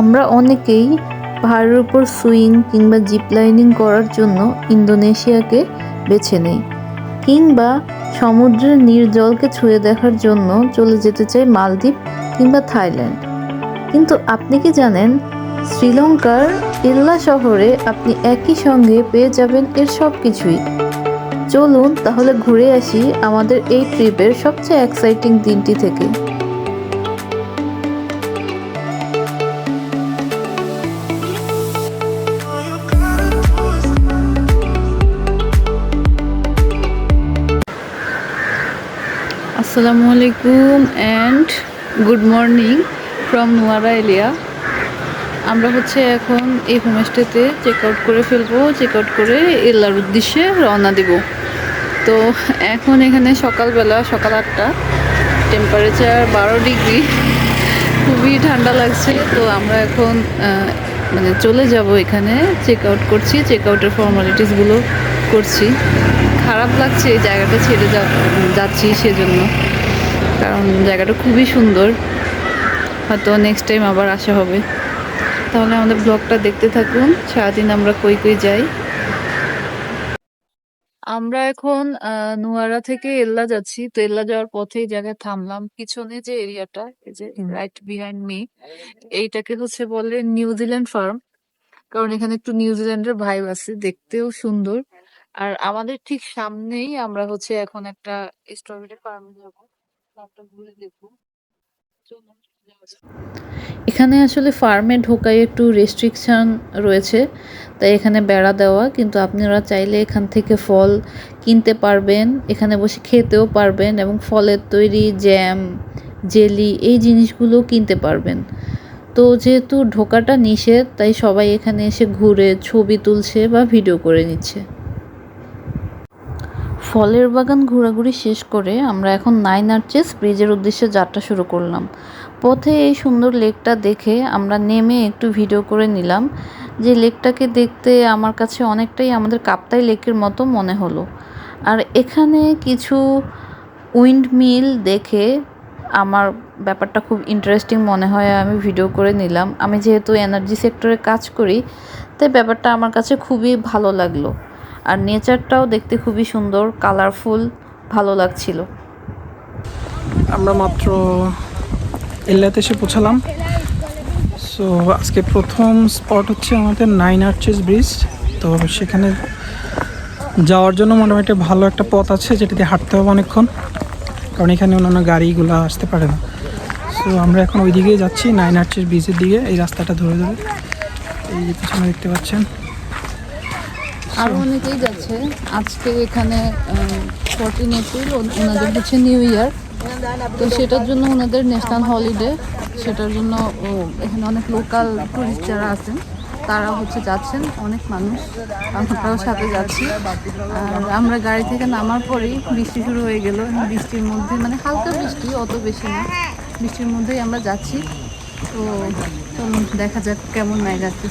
আমরা অনেকেই পাহাড়ের উপর সুইং কিংবা জিপ লাইনিং করার জন্য ইন্দোনেশিয়াকে বেছে নেই, কিংবা সমুদ্রের নির্জলকে ছুঁয়ে দেখার জন্য চলে যেতে চাই মালদ্বীপ কিংবা থাইল্যান্ড। কিন্তু আপনি কি জানেন, শ্রীলঙ্কার ইল্লা শহরে আপনি একই সঙ্গে পেয়ে যাবেন এর সব কিছুই চলুন তাহলে ঘুরে আসি আমাদের এই ট্রিপের সবচেয়ে এক্সাইটিং দিনটি থেকে। আসসালামু আলাইকুম and good morning from Nuwara Eliya আমরা হচ্ছে এখন এই হোমস্টেতে চেক আউট করে ফেলব চেক আউট করে এল্লার উদ্দেশ্যে রওনা দেব। তো এখন এখানে সকালবেলা, সকাল আটটা টেম্পারেচার বারো ডিগ্রি খুবই ঠান্ডা লাগছে। তো আমরা এখন মানে চলে যাব এখানে চেক আউট করছি চেক আউটের ফর্মালিটিসগুলো করছি। খারাপ লাগছে এই জায়গাটা ছেড়ে যা যাচ্ছি সেজন্য। কারণ জায়গাটা খুবই সুন্দর। হয়তো নেক্সট টাইম আবার আসা হবে। তাহলে আমাদের ব্লগটা দেখতে থাকুন। সারাদিন আমরা কই কই যাই। আমরা এখন নোয়ারা থেকে এল্লা যাচ্ছি। তো এল্লা যাওয়ার পথে এই জায়গায় থামলাম। পিছনে যে এরিয়াটা এই যে রাইট বিহাইন্ড মি এইটাকে হচ্ছে বলে নিউজিল্যান্ড ফার্ম। কারণ এখানে একটু নিউজিল্যান্ডের ভাইব আছে। দেখতেও সুন্দর। আর আমাদের ঠিক সামনেই আমরা হচ্ছে এখন একটা স্ট্রবেরি ফার্মে যাব। ফার্মটা ঘুরে দেখব। এখানে আসলে ফার্মে ঢোকায় একটু রেস্ট্রিকশন রয়েছে, তাই এখানে বেড়া দেওয়া, কিন্তু আপনারা চাইলে এখান থেকে ফল কিনতে পারবেন, এখানে বসে খেতেও পারবেন এবং ফলের তৈরি জ্যাম জেলি এই জিনিসগুলো কিনতে পারবেন। তো যেহেতু ঢোকাটা নিষেধ, তাই সবাই এখানে এসে ঘুরে ছবি তুলছে বা ভিডিও করে নিচ্ছে। ফলের বাগান ঘোরাঘুরি শেষ করে আমরা এখন নাইন আর্চেস ব্রিজের উদ্দেশ্যে যাত্রা শুরু করলাম। পথে এই সুন্দর লেকটা দেখে আমরা নেমে একটু ভিডিও করে নিলাম যে লেকটাকে দেখতে আমার কাছে অনেকটাই আমাদের কাপ্তাই লেকের মতো মনে হলো। আর এখানে কিছু উইন্ড মিল দেখে আমার ব্যাপারটা খুব ইন্টারেস্টিং মনে হয়, আমি ভিডিও করে নিলাম। আমি যেহেতু এনার্জি সেক্টরে কাজ করি, তাই ব্যাপারটা আমার কাছে খুবই ভালো লাগল। আর নেচারটাও দেখতে খুবই সুন্দর কালারফুল ভালো লাগছিল। আমরা মাত্র এল্লাতে এসে পৌঁছালাম। সো আজকে প্রথম স্পট হচ্ছে আমাদের নাইন আর্চেস ব্রিজ তো সেখানে যাওয়ার জন্য মোটামুটি ভালো একটা পথ আছে, যেটা দিয়ে হাঁটতে হবে অনেকক্ষণ। কারণ এখানে অন্যান্য গাড়িগুলো আসতে পারে না। সো আমরা এখন ওই দিকেই যাচ্ছি নাইন আর্চেস ব্রিজের দিকে। এই রাস্তাটা ধরে ধরে। এই যে পিছনে দেখতে পাচ্ছেন। আরও অনেকেই যাচ্ছে। আজকে এখানে ফোরটিন এপ্রিল ওনাদের হচ্ছে নিউ ইয়ার তো সেটার জন্য ওনাদের ন্যাশনাল হলিডে সেটার জন্য এখানে অনেক লোকাল টুরিস্ট যারা আছেন, তারা হচ্ছে যাচ্ছেন, অনেক মানুষ। আমরাও সাথে যাচ্ছি। আর আমরা গাড়ি থেকে নামার পরেই বৃষ্টি শুরু হয়ে গেল। বৃষ্টির মধ্যে মানে হালকা বৃষ্টি, অত বেশি না। বৃষ্টির মধ্যেই আমরা যাচ্ছি। তো চলুন, দেখা যাক কেমন নাই যাচ্ছে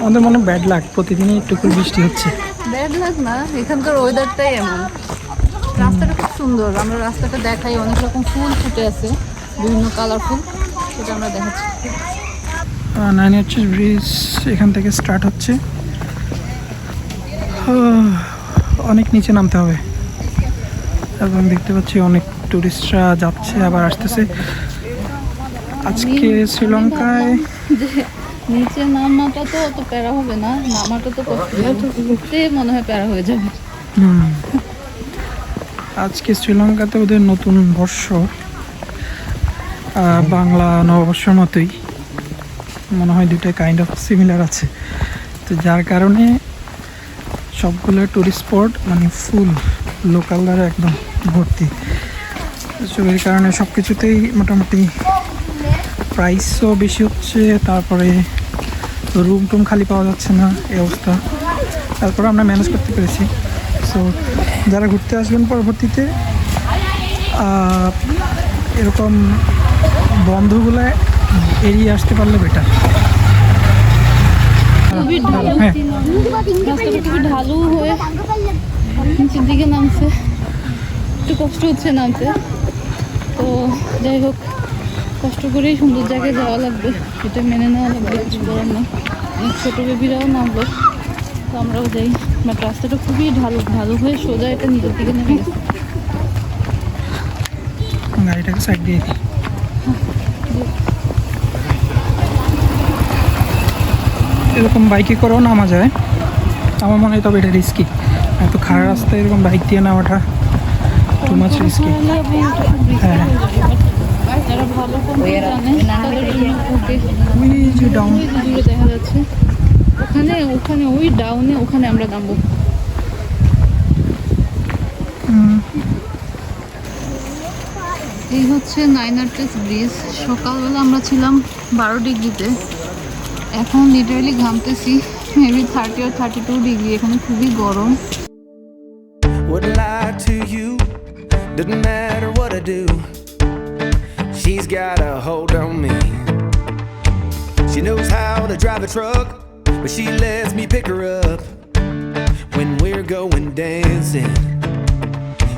আমাদের মনে ব্যাড লাগ প্রতিদিনই একটু করে বৃষ্টি হচ্ছে। ব্যাড লাগ না এখানকার ওয়েদারটাই এমন। রাস্তাটা খুব সুন্দর আমরা রাস্তাটা দেখাই অনেক রকম ফুল ফুটে আছে বিভিন্ন কালারফুল সেটা আমরা দেখাচ্ছি। নাইন আর্চেস ব্রিজ এখান থেকে স্টার্ট হচ্ছে। অনেক নিচে নামতে হবে। এবং দেখতে পাচ্ছি অনেক টুরিস্টরা যাচ্ছে আবার আসতেছে। আজকে শ্রীলঙ্কায় নিচে নামাটা তো অত প্যারা হবে না, নামাটা তো উঠতে মনে হয় প্যারা হয়ে যাবে। আজকে শ্রীলঙ্কাতে ওদের নতুন বর্ষ বাংলা নববর্ষের মতোই। মনে হয় দুইটা কাইন্ড অফ সিমিলার আছে। তো যার কারণে সবগুলো টুরিস্ট স্পট মানে ফুল লোকাল দ্বারা একদম ভর্তি। এর কারণে সব কিছুতেই মোটামুটি প্রাইসও বেশি হচ্ছে তারপরে রুম টুম খালি পাওয়া যাচ্ছে না এই অবস্থা। তারপরে আমরা ম্যানেজ করতে পেরেছি। সো যারা ঘুরতে আসবেন পরবর্তীতে এরকম বন্ধগুলো এড়িয়ে আসতে পারলে বেটার হ্যাঁ। ঢালু হয়ে নিচের দিকে নামছে। একটু কষ্ট হচ্ছে নামতে। তো যাই হোক। কষ্ট করেই সুন্দর জায়গায় যাওয়া লাগবে। এটা মেনে নেওয়া লাগবে কিছু করার নেই। অনেক ছোটো বেবিরাও নামলো তো আমরাও যাই। বাট রাস্তাটা খুবই ঢালু ঢালু হয়ে সোজা এটা নিজের দিকে নেমে গেছে। গাড়িটাকে সাইড দিয়ে দিই। এরকম বাইকে করেও নামা যায়। আমার মনে হয় তবে এটা রিস্কি এত খারাপ রাস্তায় এরকম বাইক দিয়ে নামাটা টু মাছ রিস্কি হ্যাঁ। যারা ভালো কম্পিউটার জানে তাদের জন্য ওই ডাউন দূরে দেখা যাচ্ছে। ওখানে ওখানে ওই ডাউনে ওখানে আমরা নামবো। এই হচ্ছে নাইন আর্টেস ব্রিজ। সকালবেলা আমরা ছিলাম বারো ডিগ্রিতে। এখন লিটারালি ঘামতেছি। মেবি থার্টি আর থার্টি টু ডিগ্রি। এখানে খুবই গরম। Wouldn't lie to you, doesn't matter what I do. She's got a hold on me. She knows how to drive a truck, but she lets me pick her up when we're going dancing.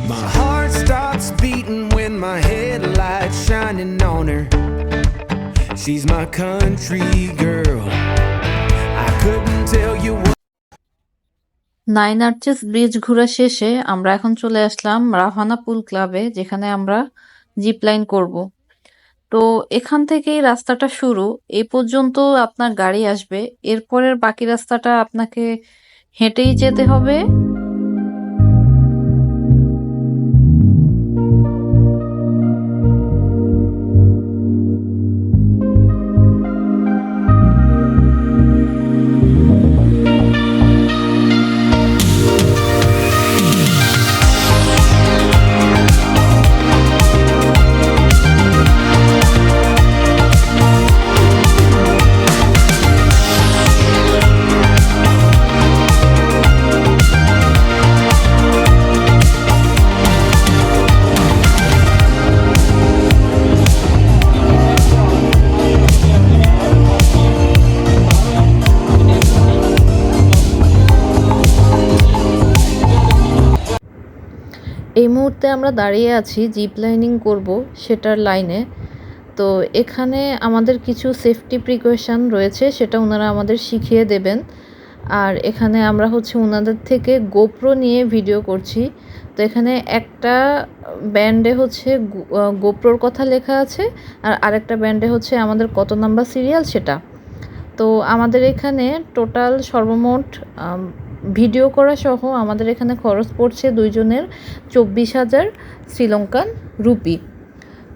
My heart starts beating when my headlights shining on her. She's my country girl. I couldn't tell you what. Nine arches bridge ঘোরা শেষে আমরা এখন চলে আসলাম রাভানা পুল ক্লাবে যেখানে আমরা zip line করব তো এখান থেকেই রাস্তাটা শুরু। এ পর্যন্ত আপনার গাড়ি আসবে। এরপরের বাকি রাস্তাটা আপনাকে হেঁটেই যেতে হবে। এই মুহূর্তে আমরা দাঁড়িয়ে আছি জিপ লাইনিং করব সেটার লাইনে। তো এখানে আমাদের কিছু সেফটি প্রিকশন রয়েছে, সেটা ওনারা আমাদের শিখিয়ে দেবেন। আর এখানে আমরা হচ্ছে ওনাদের থেকে গোপ্রো নিয়ে ভিডিও করছি। তো এখানে একটা ব্যান্ডে হচ্ছে গোপ্রোর কথা লেখা আছে, আর আরেকটা ব্যান্ডে হচ্ছে আমাদের কত নাম্বার সিরিয়াল সেটা। তো আমাদের এখানে টোটাল সর্বমোট ভিডিও করা সহ আমাদের এখানে খরচ পড়ছে দুইজনের চব্বিশ হাজার শ্রীলঙ্কান রুপি।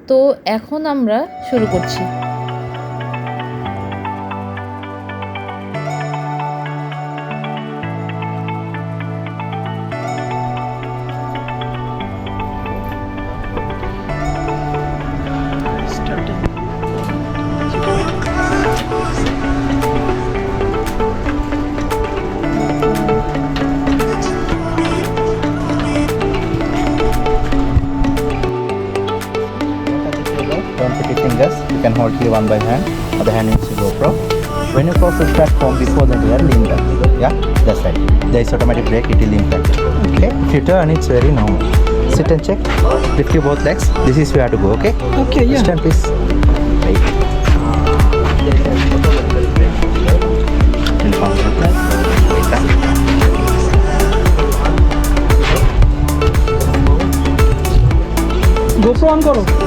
তো এখন আমরা শুরু করছি। one by hand, or the hand needs to go pro When you cross the platform before that, you are lean back. Yeah, that's right. There is automatic brake, it will impact. Okay, if you turn, it's very normal. Sit and check. Lift your both legs. This is where to go. Okay. Okay. Yeah. Stand, please. Right. And found the GoPro on करो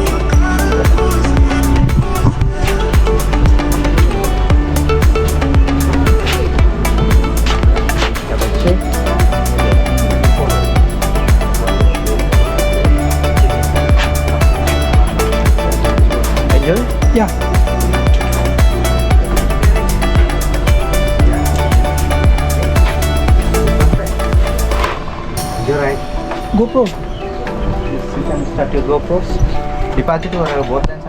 GoPro You can start your GoPros. Deposit or both hands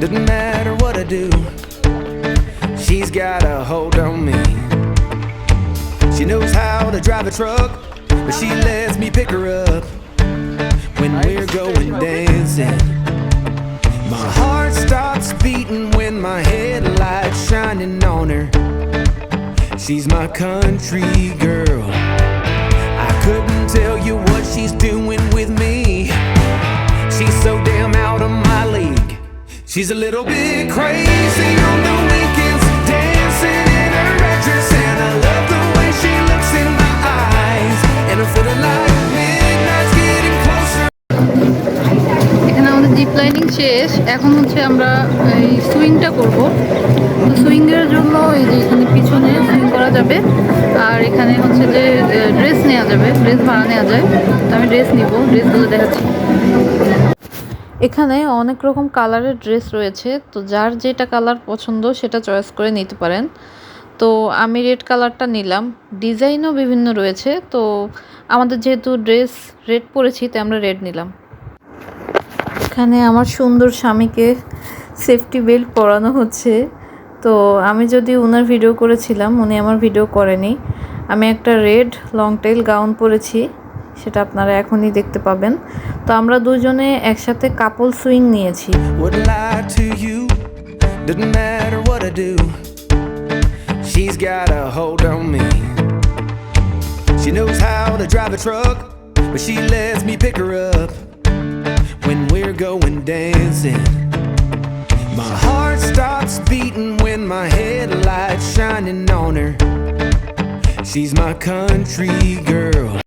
Doesn't matter what I do, she's got a hold on me. She knows how to drive a truck, but she lets me pick her up when we're going dancing. My heart stops beating when my headlights shining on her. She's my country girl. I couldn't tell you what she's doing with me. She's a little bit crazy on the weekends, dancing in her red dress, and I love the way she looks in my eyes. And I'm feeling like midnight's getting closer. এখানে আমাদের zip lining শেষ এখন হচ্ছে আমরা এই সুইংটা করব তো সুইংয়ের জন্য এই যে এখানে পিছনে সুইং করা যাবে আর এখানে হচ্ছে যে ড্রেস নেওয়া যাবে ড্রেস ভাড়া নেওয়া যায় তো আমি ড্রেস নিব ড্রেসগুলো দেখাচ্ছি এখানে অনেক রকম কালারের ড্রেস রয়েছে, তো যার যেটা কালার পছন্দ সেটা চয়েস করে নিতে পারেন। তো আমি রেড কালারটা নিলাম। ডিজাইনও বিভিন্ন রয়েছে, তো আমাদের যেহেতু ড্রেস রেড পরেছি, তাই আমরা রেড নিলাম। এখানে আমার সুন্দর স্বামীকে সেফটি বেল্ট পরানো হচ্ছে। তো আমি যদি ওনার ভিডিও করেছিলাম, উনি আমার ভিডিও করেনি। আমি একটা রেড লং টেল গাউন পরেছি। সেটা আপনারা এখনই দেখতে পাবেন তো আমরা দুজনে একসাথে কাপল সুইং নিয়েছি. She's got a hold on me. She knows how to drive a truck, but she lets me pick her up when we're going dancing. My heart stops beating when my headlights shining on her. She's my country girl.